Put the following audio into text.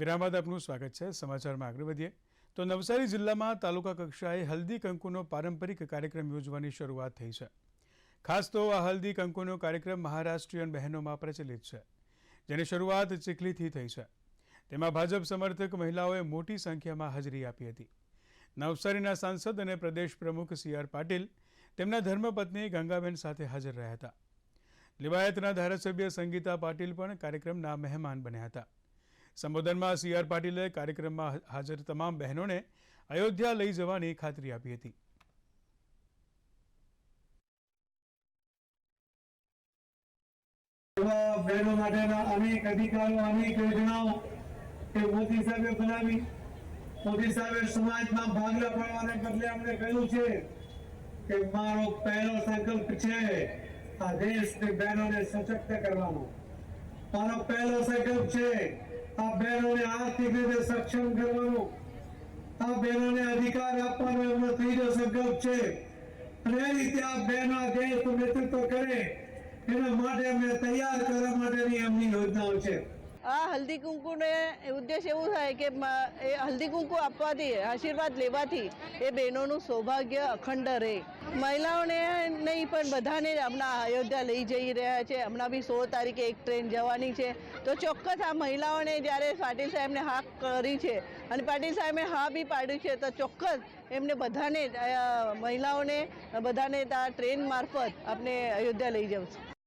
વિરામ બાદ આપનું સ્વાગત છે. સમાચારમાં આગળ વધીએ. તો નવસારી જિલ્લામાં તાલુકા કક્ષાએ હલ્દી કંકુનો પારંપરિક કાર્યક્રમ યોજવાની શરૂઆત થઈ છે. ખાસ તો આ હલ્દી કંકુનો કાર્યક્રમ મહારાષ્ટ્રીયન બહેનોમાં પ્રચલિત છે, જેની શરૂઆત ચીખલીથી થઈ છે. તેમાં ભાજપ સમર્થક મહિલાઓએ મોટી સંખ્યામાં હાજરી આપી હતી. નવસારીના સાંસદ અને પ્રદેશ પ્રમુખ સી આર પાટીલ તેમના ધર્મપત્ની ગંગાબેન સાથે હાજર રહ્યા હતા. લિવાયતના ધારાસભ્ય સંગીતા પાટીલ પણ કાર્યક્રમના મહેમાન બન્યા હતા. સંબોધનમાં સી આર પાટીલે કાર્યક્રમમાં હાજર તમામ બહેનોને અયોધ્યા લઈ જવાની ખાતરી આપી હતી. બહેનો માટેના અનેક અધિકારો, અનેક યોજનાઓ એ મોદી સાહેબે બનાવી. મોદી સાહેબે સમાજમાં ભાગલા પાડવાને બદલે અમને કહ્યું છે કે મારો પહેલો સંકલ્પ છે આ દેશની બહેનોને સશક્ત કરવાનો. મારો પહેલો સંકલ્પ છે આ બહેનોને આર્થિક રીતે સક્ષમ કરવાનો. આ બહેનોને અધિકાર આપવાનો એમનો ત્રીજો સંકલ્પ છે. અને એ રીતે આ બહેનો દેશનું નેતૃત્વ કરે. એના માટે અમને તૈયાર કરવા માટેની એમની યોજનાઓ છે. આ હલ્દી કુંકુને ઉદ્દેશ એવું થાય કે એ હલ્દી કુંકુ આપવાથી, આશીર્વાદ લેવાથી એ બહેનોનું સૌભાગ્ય અખંડ રહે. મહિલાઓને નહીં, પણ બધાને હમણાં અયોધ્યા લઈ જઈ રહ્યા છે. હમણાં બી સોળ તારીખે એક ટ્રેન જવાની છે. તો ચોક્કસ આ મહિલાઓને જ્યારે પાટીલ સાહેબને હા કરી છે, અને પાટીલ સાહેબે હા બી પાડ્યું છે, તો ચોક્કસ એમને બધાને મહિલાઓને બધાને આ ટ્રેન મારફત આપણે અયોધ્યા લઈ જવું છે.